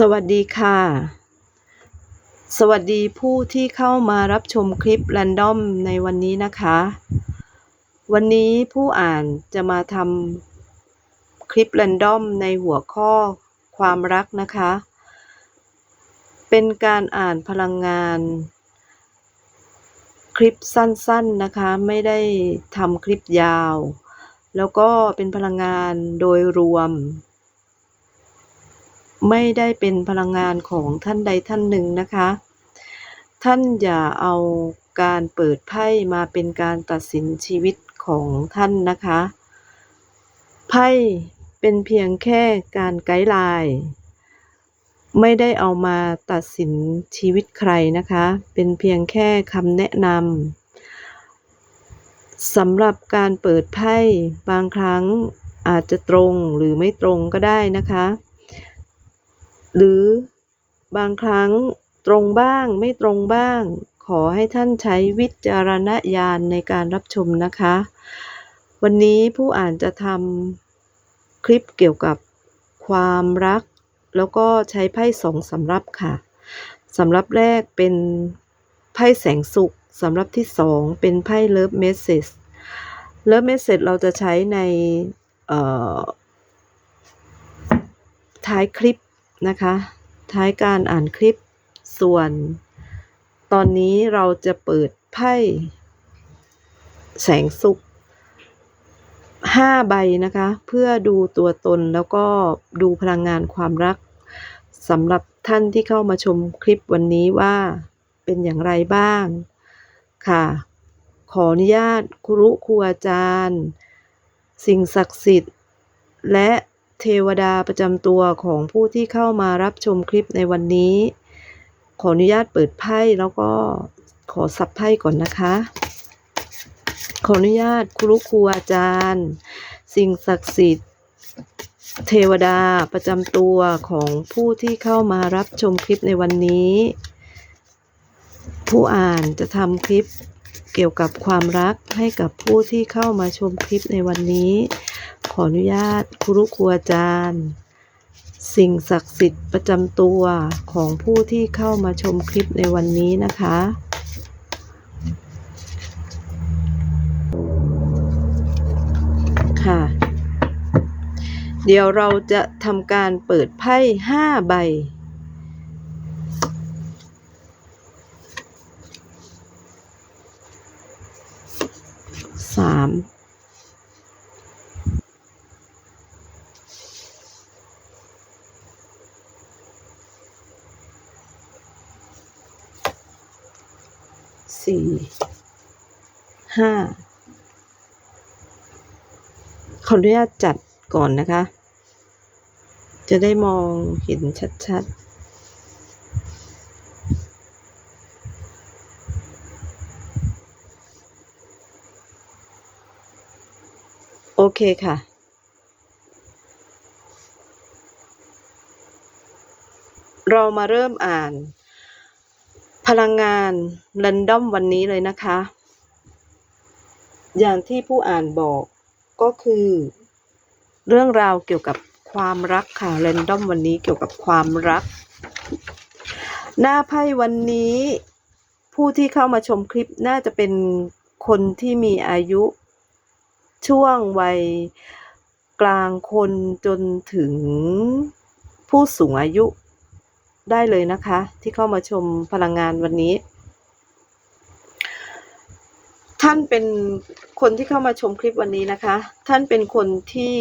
สวัสดีค่ะ สวัสดีผู้ที่เข้ามารับชมคลิป r รนดอมในวันนี้นะคะ วันนี้ผู้อ่านจะมาทำคลิป r รนดอมในหัวข้อความรักนะคะ เป็นการอ่านพลังงาน คลิปสั้นๆนะคะ ไม่ได้ทำคลิปยาว แล้วก็เป็นพลังงานโดยรวม ไม่ได้เป็นพลังงานของท่านใดท่านหนึ่งนะคะ ท่านอย่าเอาการเปิดไพ่มาเป็นการตัดสินชีวิตของท่านนะคะ ไพ่เป็นเพียงแค่การไกด์ไลน์ไม่ได้เอามาตัดสินชีวิตใครนะคะ เป็นเพียงแค่คำแนะนำสำหรับการเปิดไพ่บางครั้งอาจจะตรงหรือไม่ตรงก็ได้นะคะ หรือบางครั้งตรงบ้างไม่ตรงบ้าง ขอให้ท่านใช้วิจารณญาณในการรับชมนะคะ วันนี้ผู้อ่านจะทำคลิปเกี่ยวกับความรัก แล้วก็ใช้ไพ่สองสำรับค่ะสำรับแรกเป็นไพ่แสงสุขสำรับที่สองเป็นไพ่เลิฟเมสเซจเลิฟเมสเซจเราจะใช้ในท้ายคลิป นะคะ ท้ายการอ่านคลิปส่วน ตอนนี้เราจะเปิดไพ่แสงสุขห้าใบนะคะ เพื่อดูตัวตนแล้วก็ดูพลังงานความรักสำหรับท่านที่เข้ามาชมคลิปวันนี้ว่าเป็นอย่างไรบ้างค่ะ ขออนุญาตครุครูอาจารย์ สิ่งศักดิ์สิทธิ์ และ เทวดาประจำตัวของผู้ที่เข้ามารับชมคลิปในวันนี้ ขออนุญาตเปิดไพ่แล้วก็ขอสับไพ่ก่อนนะคะ ขออนุญาตครูครูอาจารย์ สิ่งศักดิ์สิทธิ์ เทวดาประจำตัวของผู้ที่เข้ามารับชมคลิปในวันนี้ ผู้อ่านจะทำคลิปเกี่ยวกับความรักให้กับผู้ที่เข้ามาชมคลิปในวันนี้ ออนุญาตครูครูอาจารย์ สิ่งศักดิ์สิทธิ์ประจำตัวของผู้ที่เข้ามาชมคลิปในวันนี้นะคะ ค่ะ เดี๋ยวเราจะทำการเปิดไพ่ห้าใบสาม สี่ห้าขออนุญาตจัดก่อนนะคะ จะได้มองเห็นชัดๆโอเคค่ะ เรามาเริ่มอ่าน พลังงาน r รนดอมวันนี้เลยนะคะ อย่างที่ผู้อ่านบอกก็คือ เรื่องราวเกี่ยวกับความรักค่ะ r รนดอมวันนี้เกี่ยวกับความรัก หน้าไพ่วันนี้ ผู้ที่เข้ามาชมคลิปน่าจะเป็นคนที่มีอายุ ช่วงวัยกลางคนจนถึงผู้สูงอายุ ได้เลยนะคะ ที่เข้ามาชมพลังงานวันนี้ ท่านเป็นคนที่เข้ามาชมคลิปวันนี้นะคะ ท่านเป็นคนที่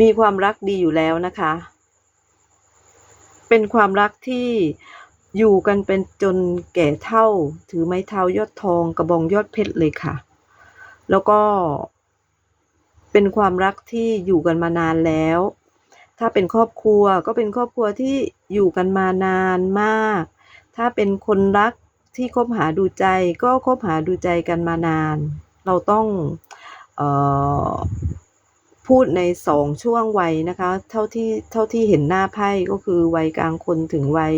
มีความรักดีอยู่แล้วนะคะ เป็นความรักที่อยู่กันเป็นจนแก่เท่า ถือไม้เท้ายอดทองกระบองยอดเพชรเลยค่ะ แล้วก็เป็นความรักที่อยู่กันมานานแล้ว ถ้าเป็นครอบครัวก็เป็นครอบครัวที่อยู่กันมานานมาก ถ้าเป็นคนรักที่คบหาดูใจก็คบหาดูใจกันมานาน เราต้องออพูดในสองช่วงวัยนะคะ เท่าที่เท่าที่เห็นหน้าไพ่ก็คือวัยกลางคนถึงวัย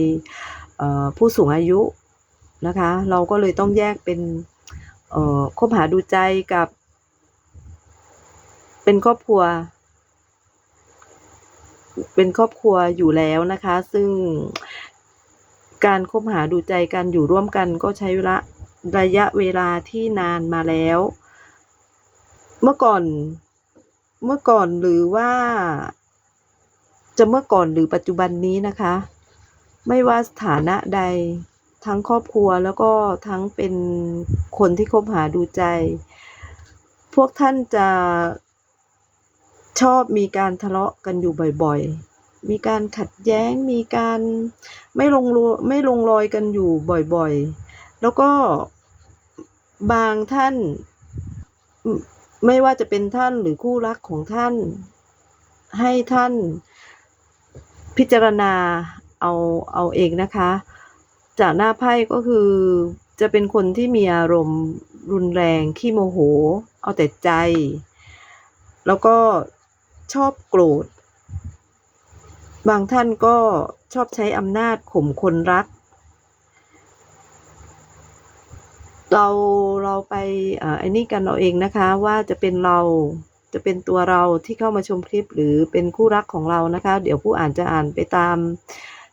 ผู้สูงอายุนะคะ เราก็เลยต้องแยกเป็นคบหาดูใจกับ เป็นครอบครัว เป็นครอบครัวอยู่แล้วนะคะ ซึ่งการคบหาดูใจกันอยู่ร่วมกันก็ใช้เวลาระยะเวลาที่นานมาแล้ว เมื่อก่อนเมื่อก่อนหรือว่า จะเมื่อก่อนหรือปัจจุบันนี้นะคะ ไม่ว่าสถานะใดทั้งครอบครัวแล้วก็ทั้งเป็นคนที่คบหาดูใจ พวกท่านจะ ชอบมีการทะเลาะกันอยู่บ่อยๆ มีการขัดแย้ง มีการไม่ลงรอยไม่ลงรอยกันอยู่บ่อยๆ แล้วก็บางท่าน ไม่ว่าจะเป็นท่านหรือคู่รักของท่าน ให้ท่านพิจารณาเอาเอาเองนะคะ จากหน้าไพ่ก็คือจะเป็นคนที่มีอารมณ์รุนแรงขี้โมโห เอาแต่ใจ แล้วก็ ชอบโกรธ บางท่านก็ชอบใช้อำนาจข่มคนรัก เราเราไปอ่อไอ้นี่กันเอาเองนะคะว่าจะเป็นเราจะเป็นตัวเราที่เข้ามาชมคลิปหรือเป็นคู่รักของเรานะคะ เดี๋ยวผู้อ่านจะอ่านไปตาม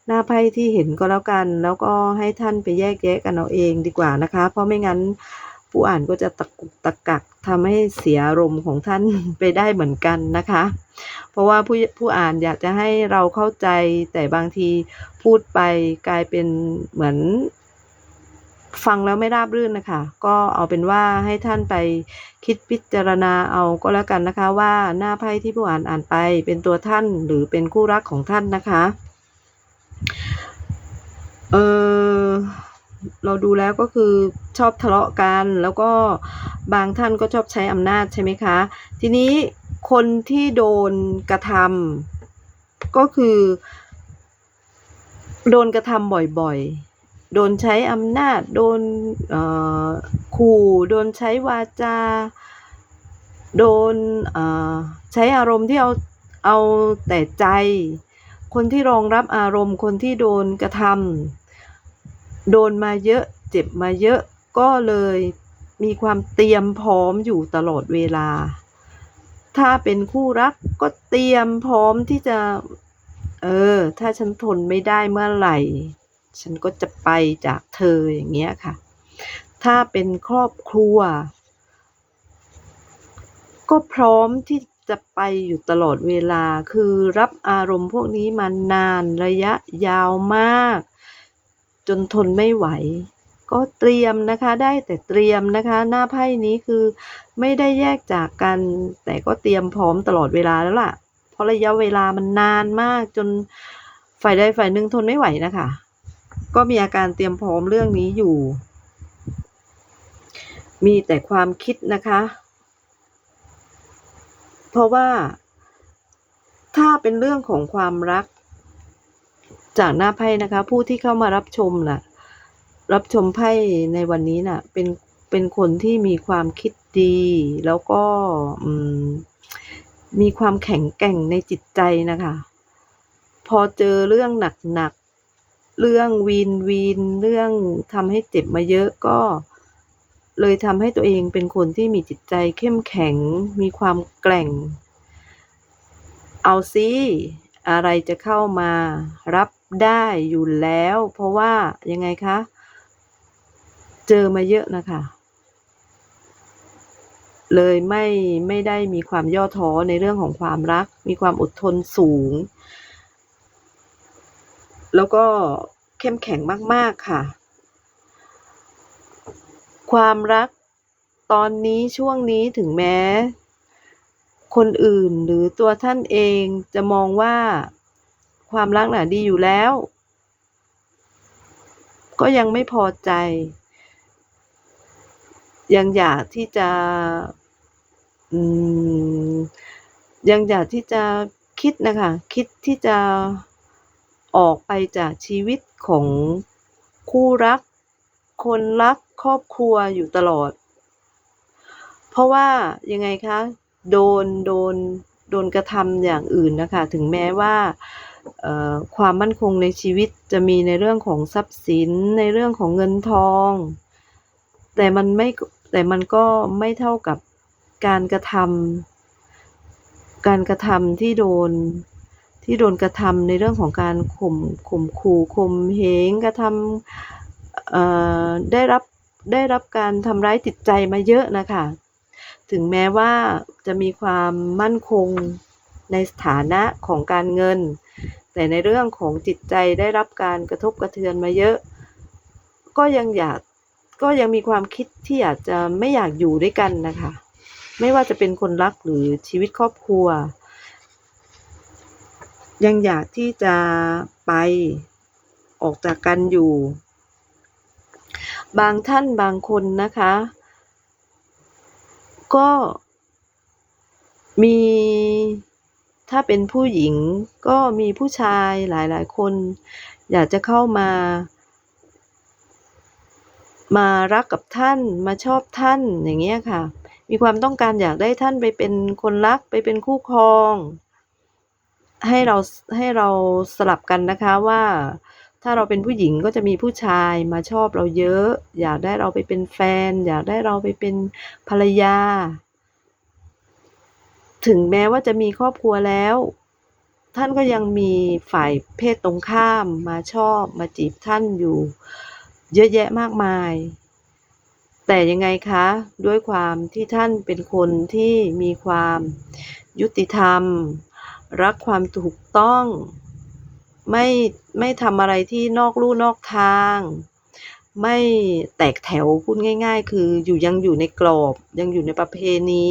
หน้าไพ่ที่เห็นก็แล้วกัน แล้วก็ให้ท่านไปแยกแยะกันเอาเองดีกว่านะคะ เพราะไม่งั้นผู้อ่านก็จะตะกุกตะกักทำให้เสียอารมณ์ของท่านไปได้เหมือนกันนะคะ เพราะว่าผู้ผู้อ่านอยากจะให้เราเข้าใจ แต่บางทีพูดไปกลายเป็นเหมือน ฟังแล้วไม่ราบรื่นนะคะ ก็เอาเป็นว่าให้ท่านไปคิดพิจารณาเอาก็แล้วกันนะคะ ว่าหน้าไพ่ที่ผู้อ่านอ่านไปเป็นตัวท่านหรือเป็นคู่รักของท่านนะคะเออเราดูแล้วก็คือชอบทะเลาะกัน แล้วก็บางท่านก็ชอบใช้อำนาจใช่ไหมคะ ทีนี้ คนที่โดนกระทำก็คือ โดนกระทำบ่อยๆ โดนใช้อำนาจ โดนขู่ โดนใช้วาจา โดนใช้อารมณ์ที่เอาเอาแต่ใจ คนที่รองรับอารมณ์คนที่โดนกระทำโดนมาเยอะ เจ็บมาเยอะก็เลยมีความเตรียมพร้อมอยู่ตลอดเวลา ถ้าเป็นคู่รักก็เตรียมพร้อมที่จะ เออ ถ้าฉันทนไม่ได้เมื่อไหร่ ฉันก็จะไปจากเธออย่างเงี้ยค่ะ ถ้าเป็นครอบครัว ก็พร้อมที่จะไปอยู่ตลอดเวลา คือรับอารมณ์พวกนี้มานานระยะยาวมาก จนทนไม่ไหว ก็เตรียมนะคะได้แต่เตรียมนะคะ หน้าไพ่นี้คือไม่ได้แยกจากกัน แต่ก็เตรียมพร้อมตลอดเวลาแล้วล่ะ เพราะระยะเวลามันนานมากจนฝ่ายใดฝ่ายหนึ่งทนไม่ไหวนะคะ ก็มีอาการเตรียมพร้อมเรื่องนี้อยู่ มีแต่ความคิดนะคะ เพราะว่า ถ้าเป็นเรื่องของความรัก จากหน้าไพ่นะคะ ผู้ที่เข้ามารับชมน่ะ รับชมไพ่ในวันนี้น่ะ เป็นเป็นคนที่มีความคิดดี แล้วก็มมีความแข็งแกร่งในจิตใจนะคะ พอเจอเรื่องหนักๆเรื่องวีนวีนเรื่องทำให้เจ็บมาเยอะก็ เลยทำให้ตัวเองเป็นคนที่มีจิตใจเข้มแข็ง มีความแกร่ง เอาซิอะไรจะเข้ามารับได้อยู่แล้ว เพราะว่ายังไงคะ เจอมาเยอะนะคะ เลยไม่ไม่ได้มีความย่อท้อในเรื่องของความรัก มีความอดทนสูง แล้วก็เข้มแข็งมาก ๆ ค่ะ ความรักตอนนี้ช่วงนี้ถึงแม้ คนอื่นหรือตัวท่านเองจะมองว่าความรักน่ะดีอยู่แล้ว ก็ยังไม่พอใจ ยังอยากที่จะยังอยากที่จะคิดนะคะ คิดที่จะออกไปจากชีวิตของคู่รัก คนรักครอบครัวอยู่ตลอด เพราะว่ายังไงคะ โดนโดนโดนกระทำอย่างอื่นนะคะ ถึงแม้ว่าความมั่นคงในชีวิตจะมีในเรื่องของทรัพย์สินในเรื่องของเงินทอง แต่มันไม่ แต่มันก็ไม่เท่ากับการกระทำการกระทำที่โดนที่โดนกระทำในเรื่องของการข่มข่มขู่ข่มเหงกระทำได้รับได้รับการทำร้ายจิตใจมาเยอะนะคะ ถึงแม้ว่าจะมีความมั่นคงในสถานะของการเงิน แต่ในเรื่องของจิตใจได้รับการกระทบกระเทือนมาเยอะ ก็ยังอยาก ก็ยังมีความคิดที่อยากจะไม่อยากอยู่ด้วยกันนะคะ ไม่ว่าจะเป็นคนรักหรือชีวิตครอบครัว ยังอยากที่จะไปออกจากกันอยู่ บางท่านบางคนนะคะ ก็มีถ้าเป็นผู้หญิงก็มีผู้ชายหลายๆ คน อยากจะเข้ามา มารักกับท่านมาชอบท่านอย่างเงี้ยค่ะ มีความต้องการอยากได้ท่านไปเป็นคนรักไปเป็นคู่ครอง ให้เราให้เราสลับกันนะคะว่า ถ้าเราเป็นผู้หญิงก็จะมีผู้ชายมาชอบเราเยอะ อยากได้เราไปเป็นแฟน อยากได้เราไปเป็นภรรยา ถึงแม้ว่าจะมีครอบครัวแล้ว ท่านก็ยังมีฝ่ายเพศตรงข้ามมาชอบมาจีบท่านอยู่ เยอะแยะมากมาย แต่ยังไงคะ ด้วยความที่ท่านเป็นคนที่มีความยุติธรรม รักความถูกต้อง ไม่ไม่ทำอะไรที่นอกลู่นอกทาง ไม่แตกแถวพูดง่าย ๆ คืออยู่ยังอยู่ในกรอบ ยังอยู่ในประเพณี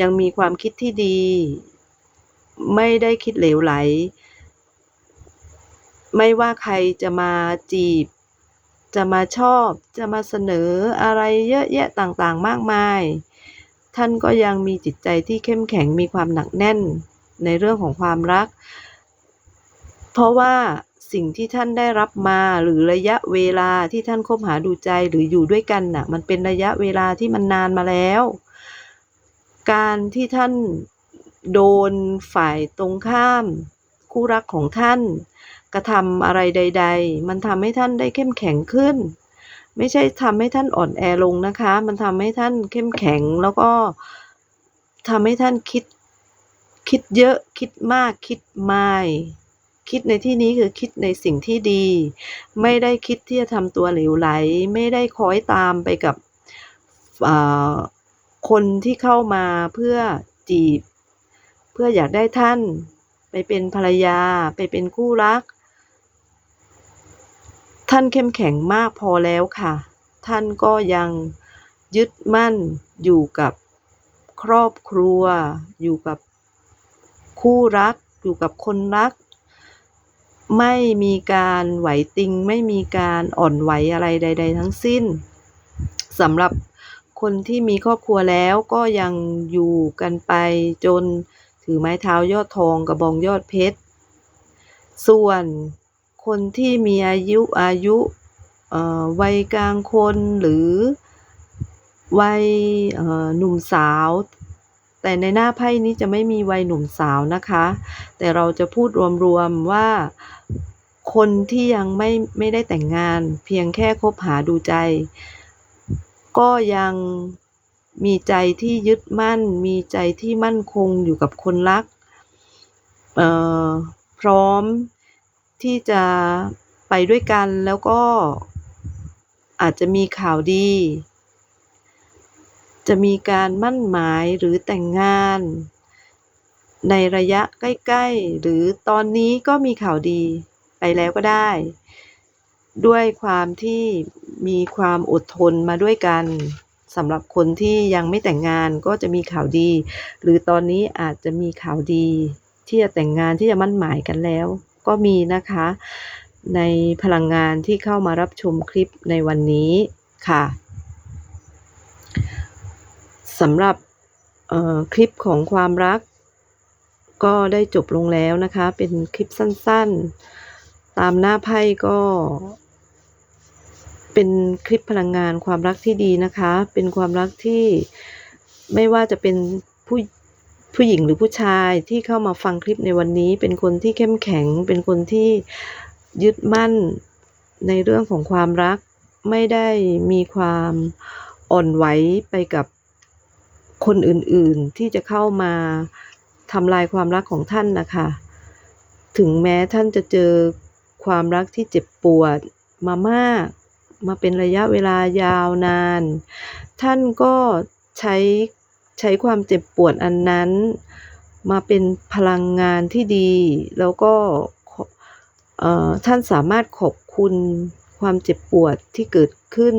ยังมีความคิดที่ดี ไม่ได้คิดเหลวไหล ไม่ว่าใครจะมาจีบ จะมาชอบจะมาเสนออะไรเยอะแยะต่างๆ มากมาย ท่านก็ยังมีจิตใจที่เข้มแข็งมีความหนักแน่นในเรื่องของความรัก เพราะว่าสิ่งที่ท่านได้รับมาหรือระยะเวลาที่ท่านคบหาดูใจหรืออยู่ด้วยกันน่ะ มันเป็นระยะเวลาที่มันนานมาแล้ว การที่ท่านโดนฝ่ายตรงข้าม คู่รักของท่าน กระทำอะไรใด ๆ มันทำให้ท่านได้เข้มแข็งขึ้น ไม่ใช่ทำให้ท่านอ่อนแอลงนะคะ มันทำให้ท่านเข้มแข็งแล้วก็ทำให้ท่านคิดคิดเยอะคิดมากคิดไมายคิดในที่นี้คือคิดในสิ่งที่ดี ไม่ได้คิดที่จะทำตัวเหลวไหล ไม่ได้คอยตามไปกับคนที่เข้ามาเพื่อจีบ เพื่ออยากได้ท่าน ไปเป็นภรรยา ไปเป็นคู่รัก ท่านเข้มแข็งมากพอแล้วค่ะ ท่านก็ยังยึดมั่นอยู่กับครอบครัว อยู่กับคู่รัก อยู่กับคนรัก ไม่มีการไหวติง ไม่มีการอ่อนไหวอะไรใด ๆ ทั้งสิ้นสำหรับคนที่มีครอบครัวแล้วก็ยังอยู่กันไปจนถือไม้เท้ายอดทองกระบองยอดเพชร ส่วน คนที่มีอายุอายุวัยกลางคนหรือวัยหนุ่มสาว แต่ในหน้าไพ่นี้จะไม่มีวัยหนุ่มสาวนะคะ แต่เราจะพูดรวมๆว่าคนที่ยังไม่ไม่ได้แต่งงาน เพียงแค่คบหาดูใจ ก็ยังมีใจที่ยึดมั่น มีใจที่มั่นคงอยู่กับคนรักพร้อม ที่จะไปด้วยกันแล้วก็อาจจะมีข่าวดี จะมีการมั่นหมายหรือแต่งงาน ในระยะใกล้ๆ หรือตอนนี้ก็มีข่าวดีไปแล้วก็ได้ ด้วยความที่มีความอดทนมาด้วยกันสำหรับคนที่ยังไม่แต่งงานก็จะมีข่าวดี หรือตอนนี้อาจจะมีข่าวดี ที่จะแต่งงานที่จะมั่นหมายกันแล้ว ก็มีนะคะ ในพลังงานที่เข้ามารับชมคลิปในวันนี้ค่ะสำหรับคลิปของความรัก ก็ได้จบลงแล้วนะคะ เป็นคลิปสั้นๆ ตามหน้าไพ่ก็เป็นคลิปพลังงานความรักที่ดีนะคะ เป็นความรักที่ไม่ว่าจะเป็นผู้ ผู้หญิงหรือผู้ชายที่เข้ามาฟังคลิปในวันนี้ เป็นคนที่เข้มแข็ง เป็นคนที่ยึดมั่นในเรื่องของความรัก ไม่ได้มีความอ่อนไหวไปกับคนอื่นๆ ที่จะเข้ามาทำลายความรักของท่านนะคะ ถึงแม้ท่านจะเจอความรักที่เจ็บปวดมามาก มาเป็นระยะเวลายาวนาน ท่านก็ใช้ ใช้ความเจ็บปวดอันนั้น มาเป็นพลังงานที่ดี แล้วก็ท่านสามารถขอบคุณความเจ็บปวดที่เกิดขึ้น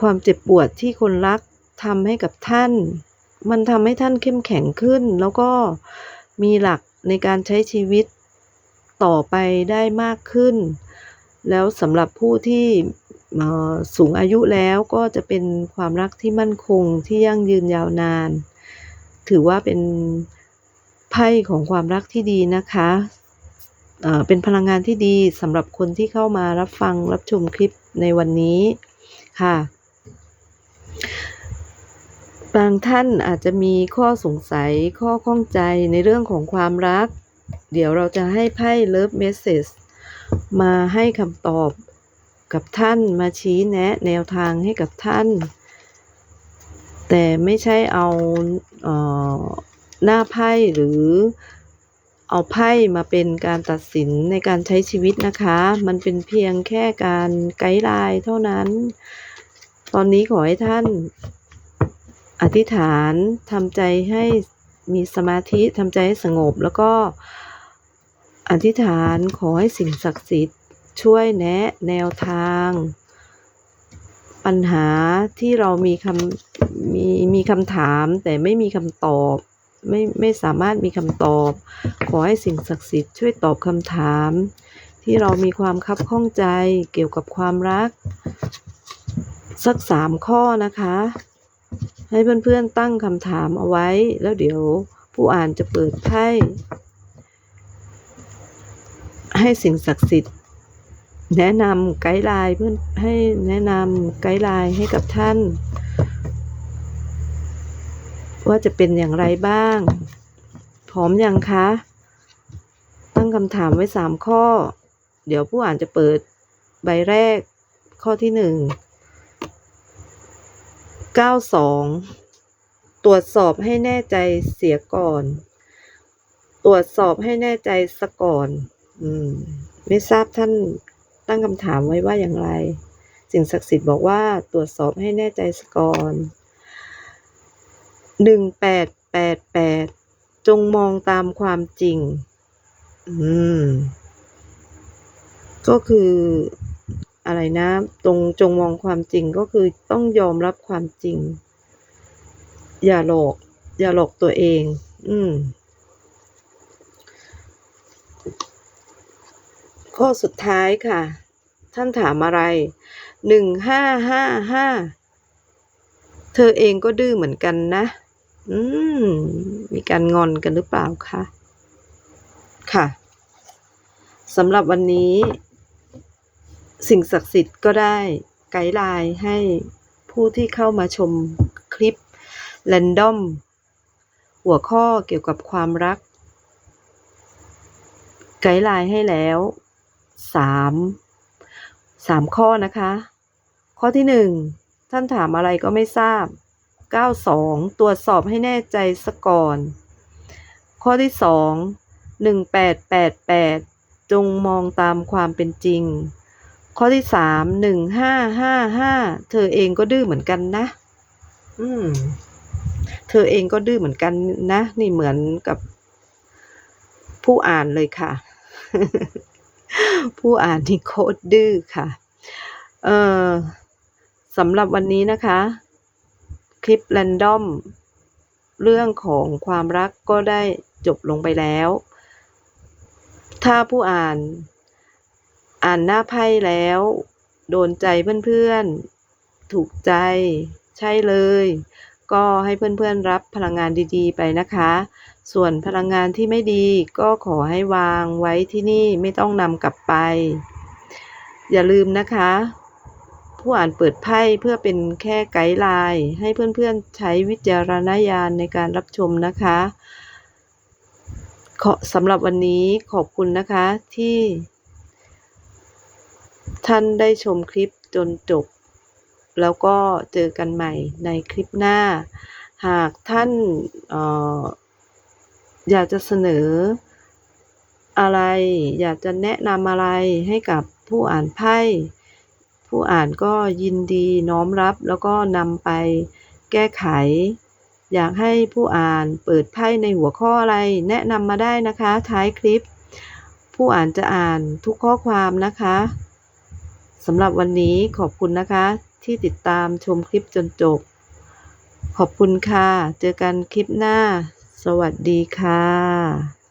ความเจ็บปวดที่คนรักทำให้กับท่าน มันทำให้ท่านเข้มแข็งขึ้น แล้วก็มีหลักในการใช้ชีวิตต่อไปได้มากขึ้น แล้วสำหรับผู้ที่ สูงอายุแล้วก็จะเป็นความรักที่มั่นคงที่ยั่งยืนยาวนาน ถือว่าเป็นไพ่ของความรักที่ดีนะคะเป็นพลังงานที่ดีสำหรับคนที่เข้ามารับฟังรับชมคลิปในวันนี้ค่ะ บางท่านอาจจะมีข้อสงสัยข้อข้องใจในเรื่องของความรัก เดี๋ยวเราจะให้ไพ่ Love Message มาให้คำตอบ กับท่านมาชี้แนะ แนวทางให้กับท่าน แต่ไม่ใช่เอาเออหน้าไพ่หรือเอาไพ่มาเป็นการตัดสินในการใช้ชีวิตนะคะ มันเป็นเพียงแค่การไกด์ไลน์เท่านั้น ตอนนี้ขอให้ท่านอธิษฐานทำใจให้มีสมาธิทำใจให้สงบ แล้วก็อธิษฐานขอให้สิ่งศักดิ์สิทธิ์ ช่วยแนะแนวทาง ปัญหาที่เรามีคำมีมีคำถามแต่ไม่มีคำตอบไม่ไม่สามารถมีคำตอบ ขอให้สิ่งศักดิ์สิทธิ์ช่วยตอบคำถาม ที่เรามีความคับข้องใจเกี่ยวกับความรัก สักสามข้อนะคะ ให้เพื่อนๆตั้งคำถามเอาไว้ แล้วเดี๋ยวผู้อ่านจะเปิดไพ่ให้สิ่งศักดิ์สิทธิ์ แนะนำไกด์ไลน์เพื่อนให้แนะนำไกด์ไลน์ให้กับท่าน ว่าจะเป็นอย่างไรบ้าง พร้อมยังคะ ตั้งคำถามไว้สามข้อ เดี๋ยวผู้อ่านจะเปิดใบแรกข้อที่หนึ่งเก้าสองตรวจสอบให้แน่ใจเสียก่อน ตรวจสอบให้แน่ใจซะก่อน อืม ไม่ทราบท่าน ตั้งคำถามไว้ว่าอย่างไร สิ่งศักดิ์สิทธิ์บอกว่าตรวจสอบให้แน่ใจซะก่อนหนึ่งแปดแปดแปดจงมองตามความจริง อืม ก็คืออะไรนะ ตรงจงมองความจริงก็คือต้องยอมรับความจริง อย่าหลอก อย่าหลอกตัวเอง อืม ข้อสุดท้ายค่ะ ท่านถามอะไรหนึ่งห้าห้าห้าเธอเองก็ดื้อเหมือนกันนะ อืม มีการงอนกันหรือเปล่าคะ ค่ะสำหรับวันนี้ สิ่งศักดิ์สิทธิ์ก็ได้ไกด์ไลน์ให้ผู้ที่เข้ามาชมคลิปแรนดอมหัวข้อเกี่ยวกับความรัก ไกด์ไลน์ให้แล้ว สามสามข้อนะคะ ข้อที่หนึ่งท่านถามอะไรก็ไม่ทราบเก้าสองตรวจสอบให้แน่ใจซะก่อน ข้อที่สองหนึ่งแปดแปดแปดจงมองตามความเป็นจริง ข้อที่สามหนึ่งห้าห้าห้าเธอเองก็ดื้อเหมือนกันนะ อืม เธอเองก็ดื้อเหมือนกันนะ นี่เหมือนกับผู้อ่านเลยค่ะ ผู้อ่านนี่โคตรดื้อค่ะ เออสำหรับวันนี้นะคะ คลิปแรนดอม เรื่องของความรักก็ได้จบลงไปแล้ว ถ้าผู้อ่านอ่านหน้าไพ่แล้ว โดนใจเพื่อนๆ ถูกใจใช่เลย ก็ให้เพื่อนๆรับพลังงานดีๆ ไปนะคะ ส่วนพลังงานที่ไม่ดีก็ขอให้วางไว้ที่นี่ไม่ต้องนำกลับไป อย่าลืมนะคะ ผู้อ่านเปิดไพ่เพื่อเป็นแค่ไกด์ไลน์ให้เพื่อนๆใช้วิจารณญาณในการรับชมนะคะขอสำหรับวันนี้ขอบคุณนะคะที่ ท่านได้ชมคลิปจนจบ แล้วก็เจอกันใหม่ในคลิปหน้า หากท่านเอ่อ อยากจะเสนออะไร อยากจะแนะนำอะไรให้กับผู้อ่านไพ่ผู้อ่านก็ยินดีน้อมรับแล้วก็นำไปแก้ไข อยากให้ผู้อ่านเปิดไพ่ในหัวข้ออะไร แนะนำมาได้นะคะ ท้ายคลิป ผู้อ่านจะอ่านทุกข้อความนะคะสำหรับวันนี้ขอบคุณนะคะ ที่ติดตามชมคลิปจนจบ ขอบคุณค่ะ เจอกันคลิปหน้า สวัสดีค่ะ